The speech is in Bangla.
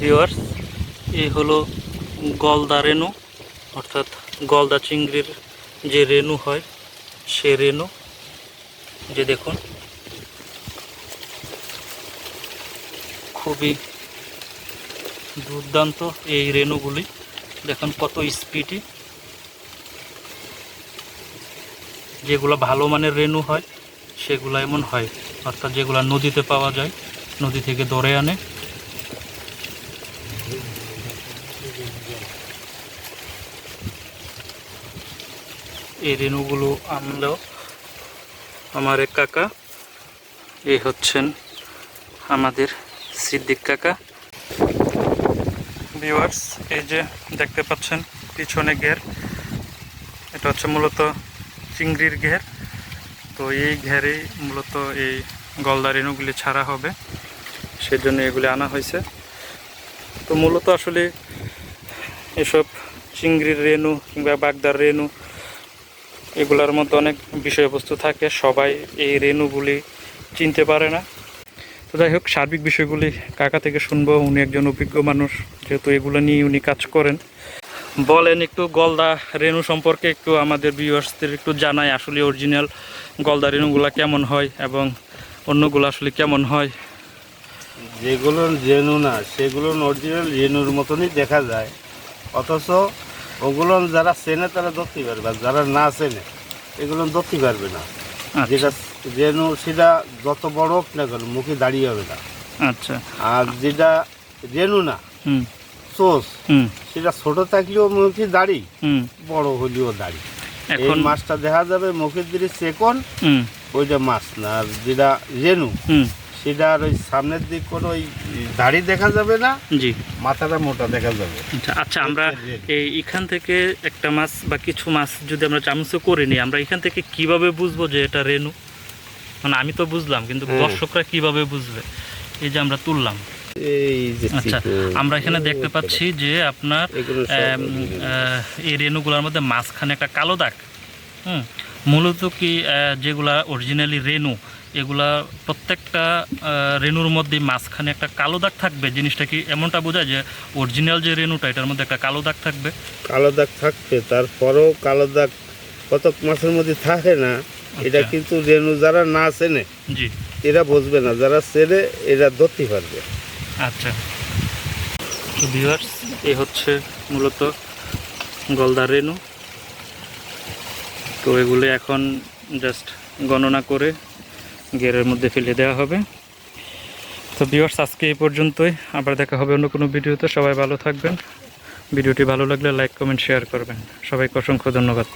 ভিওয়ার্স এই হলো গলদা রেণু, অর্থাৎ গলদা চিংড়ির যে রেণু হয়, সে রেণু। যে দেখুন, খুবই দুর্দান্ত এই রেণুগুলি। দেখুন কত স্পিডি। যেগুলো ভালো মানের রেণু হয়, সেগুলো এমন হয়, অর্থাৎ যেগুলো নদীতে পাওয়া যায়, নদী থেকে ধরে আনে। এই রেণুগুলো আনলেও আমার এক কাকা। এই হচ্ছেন আমাদের সিদ্দিক কাকা। ভিউয়ার্স এই যে দেখতে পাচ্ছেন, পিছনে ঘের। এটা হচ্ছে মূলত চিংড়ির ঘের। তো এই ঘেরেই মূলত এই গলদা রেণুগুলি ছাড়া হবে। সেজন্য এগুলি আনা হয়েছে। তো মূলত আসলে এসব চিংড়ির রেণু কিংবা বাগদার রেণু, এগুলার মধ্যে অনেক বিষয়বস্তু থাকে। সবাই এই রেণুগুলি চিনতে পারে না। তো যাই হোক, সার্বিক বিষয়গুলি কাকা থেকে শুনব। উনি একজন অভিজ্ঞ মানুষ, যেহেতু এগুলো নিয়ে উনি কাজ করেন। বলেন একটু গলদা রেণু সম্পর্কে একটু আমাদের ভিউয়ার্সদের একটু জানাই আসলে অরিজিনাল গলদা রেণুগুলা কেমন হয় এবং অন্যগুলো আসলে কেমন হয়। যেগুলো রেনু না সেগুলো অরিজিনাল রেনুর মতনই দেখা যায়। অথচ ওগুলো যারা চেনে তারা ধরতে পারবে আর যারা না চেনে এগুলো ধরতে পারবে না। আচ্ছা। যেটা রেনু সেটা যত বড় হোক না কেন মুখে দাঁড়িয়ে হবে না। আচ্ছা। আর যেটা রেনু না সোস হুম। সেটা ছোট থাকলেও মুখে দাড়ি হুম। বড় হলেও দাড়ি। এই মাছটা দেখা যাবে মুখের দিকে চেকন হুম। ওইটা মাছ না আর যেটা রেনু হুম। সেটা আর ওই সামনের দিক কোনো ওই দাড়ি দেখা যাবে না জি। মাথাটা মোটা দেখা যাবে। আচ্ছা আচ্ছা আমরা এই এখান থেকে একটা মাছ বা কিছু মাছ যদি আমরা চামচে করে নিই আমরা এখান থেকে কীভাবে বুঝব যে এটা রেনু মানে আমি তো বুঝলাম কিন্তু দর্শকরা কীভাবে বুঝবে? এই যে আমরা তুললাম। আচ্ছা আমরা এখানে দেখতে পাচ্ছি যে আপনার এই রেণুগুলোর মধ্যে মাঝখানে একটা কালো দাগ হুম? মূলত কি যেগুলা অরিজিনালি রেণু এগুলা প্রত্যেকটা রেণুর মধ্যে মাঝখানে একটা কালো দাগ থাকবে। জিনিসটা কি এমনটা বোঝায় যে অরিজিনাল যে রেণুটা এটার মধ্যে একটা কালো দাগ থাকবে? কালো দাগ থাকবে তারপরেও কালো দাগ কতক মাসের মধ্যে থাকে না এটা আচ্ছা। কিন্তু রেনু যারা না চেনে জি। এরা বুঝবে না যারা চেনে এরা ধরতে পারবে। আচ্ছা। ভিউয়ার্স এই হচ্ছে মূলত গলদা রেণু। তো এগুলো এখন জাস্ট গণনা করে গেরের মধ্যে ফেলে দেওয়া হবে। তো ভিউয়ার্স আজকে এই পর্যন্তই। আবার দেখা হবে অন্য কোনো ভিডিওতে। সবাই ভালো থাকবেন। ভিডিওটি ভালো লাগলে লাইক কমেন্ট শেয়ার করবেন। সবাইকে অসংখ্য ধন্যবাদ।